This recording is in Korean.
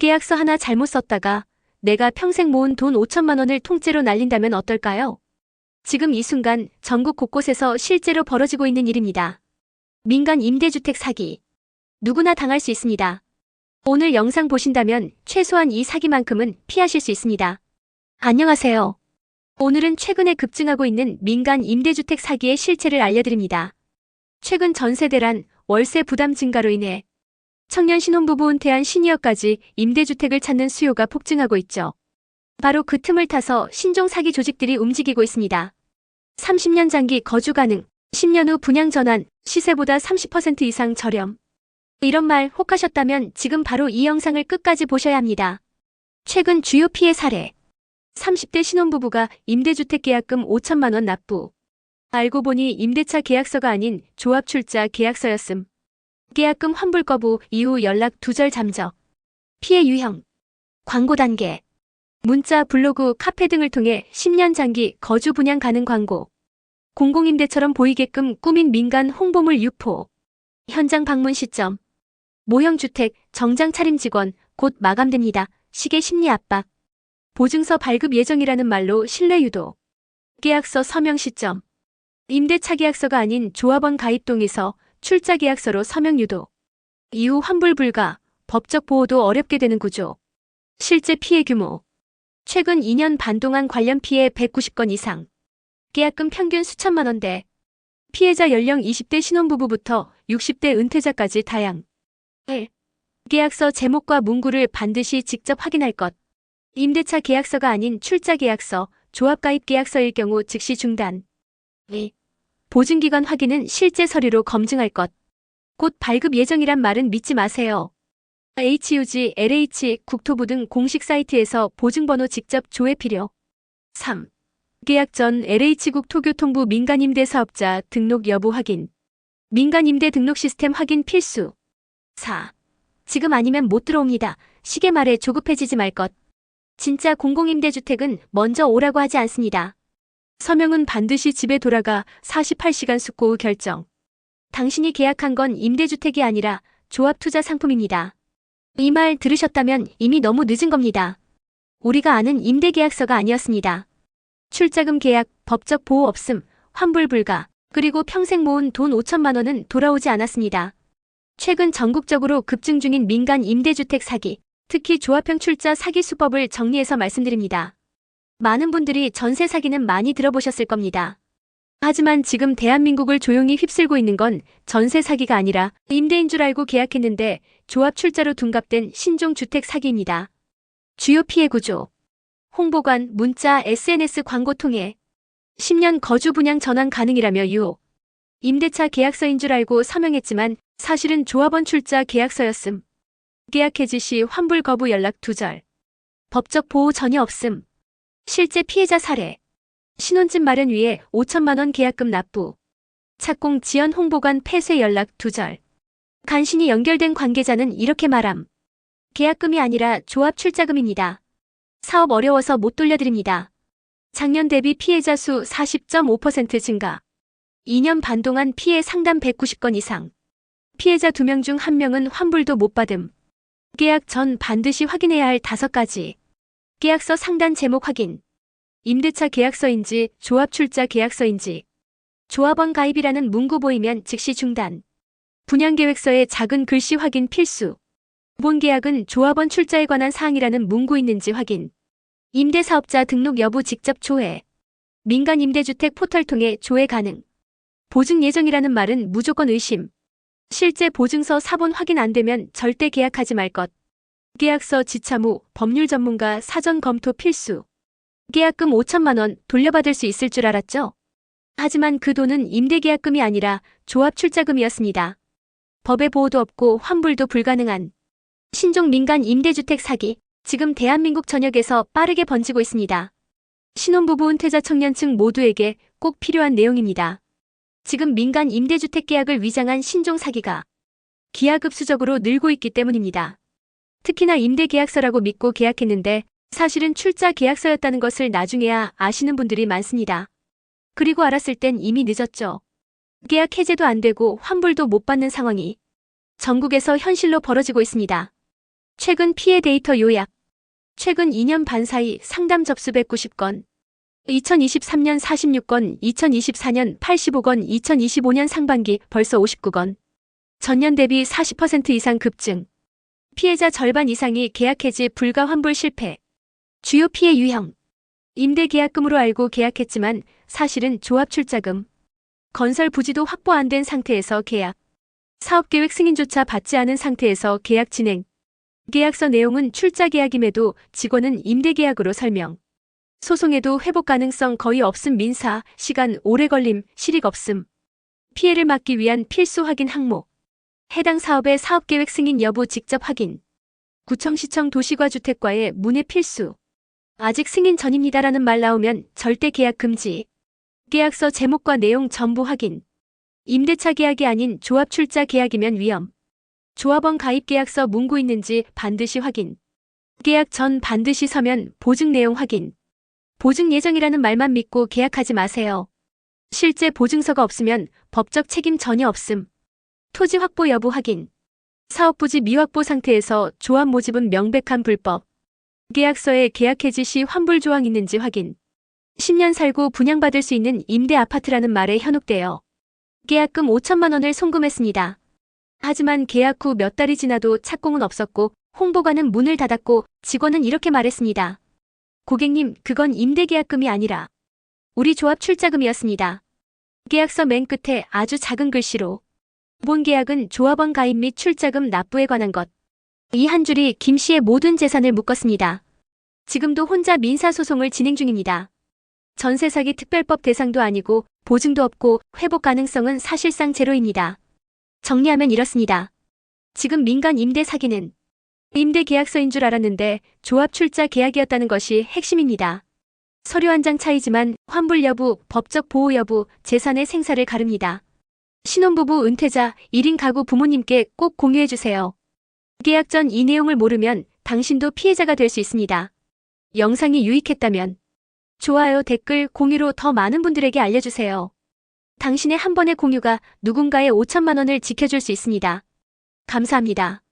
계약서 하나 잘못 썼다가 내가 평생 모은 돈 5천만 원을 통째로 날린다면 어떨까요? 지금 이 순간 전국 곳곳에서 실제로 벌어지고 있는 일입니다. 민간 임대주택 사기. 누구나 당할 수 있습니다. 오늘 영상 보신다면 최소한 이 사기만큼은 피하실 수 있습니다. 안녕하세요. 오늘은 최근에 급증하고 있는 민간 임대주택 사기의 실체를 알려드립니다. 최근 전세대란 월세 부담 증가로 인해 청년 신혼부부 은퇴한 시니어까지 임대주택을 찾는 수요가 폭증하고 있죠. 바로 그 틈을 타서 신종 사기 조직들이 움직이고 있습니다. 30년 장기 거주 가능, 10년 후 분양 전환, 시세보다 30% 이상 저렴. 이런 말 혹하셨다면 지금 바로 이 영상을 끝까지 보셔야 합니다. 최근 주요 피해 사례. 30대 신혼부부가 임대주택 계약금 5천만 원 납부. 알고 보니 임대차 계약서가 아닌 조합 출자 계약서였음. 계약금 환불 거부 이후 연락 두절 잠적. 피해 유형. 광고 단계. 문자, 블로그, 카페 등을 통해 10년 장기 거주 분양 가능 광고. 공공임대처럼 보이게끔 꾸민 민간 홍보물 유포. 현장 방문 시점. 모형주택, 정장 차림 직원, 곧 마감됩니다. 시계 심리 압박. 보증서 발급 예정이라는 말로 신뢰 유도. 계약서 서명 시점. 임대차 계약서가 아닌 조합원 가입동에서 출자 계약서로 서명 유도. 이후 환불 불가, 법적 보호도 어렵게 되는 구조. 실제 피해 규모. 최근 2년 반 동안 관련 피해 190건 이상. 계약금 평균 수천만 원대. 피해자 연령 20대 신혼부부부터 60대 은퇴자까지 다양. 1. 계약서 제목과 문구를 반드시 직접 확인할 것. 임대차 계약서가 아닌 출자 계약서, 조합 가입 계약서일 경우 즉시 중단. 2. 보증기간 확인은 실제 서류로 검증할 것. 곧 발급 예정이란 말은 믿지 마세요. HUG, LH, 국토부 등 공식 사이트에서 보증번호 직접 조회 필요. 3. 계약 전 LH국 토교통부 민간임대 사업자 등록 여부 확인. 민간임대 등록 시스템 확인 필수. 4. 지금 아니면 못 들어옵니다. 시계 말에 조급해지지 말 것. 진짜 공공임대주택은 먼저 오라고 하지 않습니다. 서명은 반드시 집에 돌아가 48시간 숙고 후 결정. 당신이 계약한 건 임대주택이 아니라 조합투자 상품입니다. 이 말 들으셨다면 이미 너무 늦은 겁니다. 우리가 아는 임대계약서가 아니었습니다. 출자금 계약, 법적 보호 없음, 환불 불가, 그리고 평생 모은 돈 5천만 원은 돌아오지 않았습니다. 최근 전국적으로 급증 중인 민간 임대주택 사기, 특히 조합형 출자 사기 수법을 정리해서 말씀드립니다. 많은 분들이 전세 사기는 많이 들어보셨을 겁니다. 하지만 지금 대한민국을 조용히 휩쓸고 있는 건 전세 사기가 아니라 임대인 줄 알고 계약했는데 조합 출자로 둔갑된 신종 주택 사기입니다. 주요 피해 구조. 홍보관, 문자, SNS 광고 통해 10년 거주 분양 전환 가능이라며 유혹. 임대차 계약서인 줄 알고 서명했지만 사실은 조합원 출자 계약서였음. 계약 해지 시 환불 거부 연락 두절. 법적 보호 전혀 없음. 실제 피해자 사례. 신혼집 마련 위에 5천만 원 계약금 납부. 착공 지연 홍보관 폐쇄 연락 두절. 간신히 연결된 관계자는 이렇게 말함. 계약금이 아니라 조합 출자금입니다. 사업 어려워서 못 돌려드립니다. 작년 대비 피해자 수 40.5% 증가. 2년 반 동안 피해 상담 190건 이상. 피해자 2명 중 1명은 환불도 못 받음. 계약 전 반드시 확인해야 할 5가지. 계약서 상단 제목 확인. 임대차 계약서인지 조합 출자 계약서인지. 조합원 가입이라는 문구 보이면 즉시 중단. 분양 계획서에 작은 글씨 확인 필수. 본 계약은 조합원 출자에 관한 사항이라는 문구 있는지 확인. 임대사업자 등록 여부 직접 조회. 민간 임대주택 포털 통해 조회 가능. 보증 예정이라는 말은 무조건 의심. 실제 보증서 사본 확인 안 되면 절대 계약하지 말 것. 계약서 지참 후 법률 전문가 사전 검토 필수. 계약금 5천만 원 돌려받을 수 있을 줄 알았죠? 하지만 그 돈은 임대계약금이 아니라 조합 출자금이었습니다. 법의 보호도 없고 환불도 불가능한 신종 민간 임대주택 사기. 지금 대한민국 전역에서 빠르게 번지고 있습니다. 신혼부부 은퇴자 청년층 모두에게 꼭 필요한 내용입니다. 지금 민간 임대주택 계약을 위장한 신종 사기가 기하급수적으로 늘고 있기 때문입니다. 특히나 임대계약서라고 믿고 계약했는데 사실은 출자 계약서였다는 것을 나중에야 아시는 분들이 많습니다. 그리고 알았을 땐 이미 늦었죠. 계약 해제도 안 되고 환불도 못 받는 상황이 전국에서 현실로 벌어지고 있습니다. 최근 피해 데이터 요약. 최근 2년 반 사이 상담 접수 190건. 2023년 46건, 2024년 85건, 2025년 상반기 벌써 59건. 전년 대비 40% 이상 급증. 피해자 절반 이상이 계약 해지 불가 환불 실패. 주요 피해 유형. 임대 계약금으로 알고 계약했지만 사실은 조합 출자금. 건설 부지도 확보 안 된 상태에서 계약. 사업 계획 승인조차 받지 않은 상태에서 계약 진행. 계약서 내용은 출자 계약임에도 직원은 임대 계약으로 설명. 소송에도 회복 가능성 거의 없음 민사, 시간 오래 걸림, 실익 없음. 피해를 막기 위한 필수 확인 항목. 해당 사업의 사업 계획 승인 여부 직접 확인. 구청시청 도시과주택과의 문의 필수. 아직 승인 전입니다라는 말 나오면 절대 계약 금지. 계약서 제목과 내용 전부 확인. 임대차 계약이 아닌 조합 출자 계약이면 위험. 조합원 가입 계약서 문구 있는지 반드시 확인. 계약 전 반드시 서면 보증 내용 확인. 보증 예정이라는 말만 믿고 계약하지 마세요. 실제 보증서가 없으면 법적 책임 전혀 없음. 토지 확보 여부 확인. 사업 부지 미확보 상태에서 조합 모집은 명백한 불법. 계약서에 계약 해지 시 환불 조항 있는지 확인. 10년 살고 분양받을 수 있는 임대 아파트라는 말에 현혹되어 계약금 5천만 원을 송금했습니다. 하지만 계약 후 몇 달이 지나도 착공은 없었고 홍보관은 문을 닫았고 직원은 이렇게 말했습니다. 고객님, 그건 임대 계약금이 아니라 우리 조합 출자금이었습니다. 계약서 맨 끝에 아주 작은 글씨로 본 계약은 조합원 가입 및 출자금 납부에 관한 것. 이 한 줄이 김 씨의 모든 재산을 묶었습니다. 지금도 혼자 민사소송을 진행 중입니다. 전세 사기 특별법 대상도 아니고 보증도 없고 회복 가능성은 사실상 제로입니다. 정리하면 이렇습니다. 지금 민간 임대 사기는 임대 계약서인 줄 알았는데 조합 출자 계약이었다는 것이 핵심입니다. 서류 한 장 차이지만 환불 여부, 법적 보호 여부, 재산의 생사를 가릅니다. 신혼부부 은퇴자 1인 가구 부모님께 꼭 공유해주세요. 계약 전 이 내용을 모르면 당신도 피해자가 될 수 있습니다. 영상이 유익했다면 좋아요, 댓글, 공유로 더 많은 분들에게 알려주세요. 당신의 한 번의 공유가 누군가의 5천만 원을 지켜줄 수 있습니다. 감사합니다.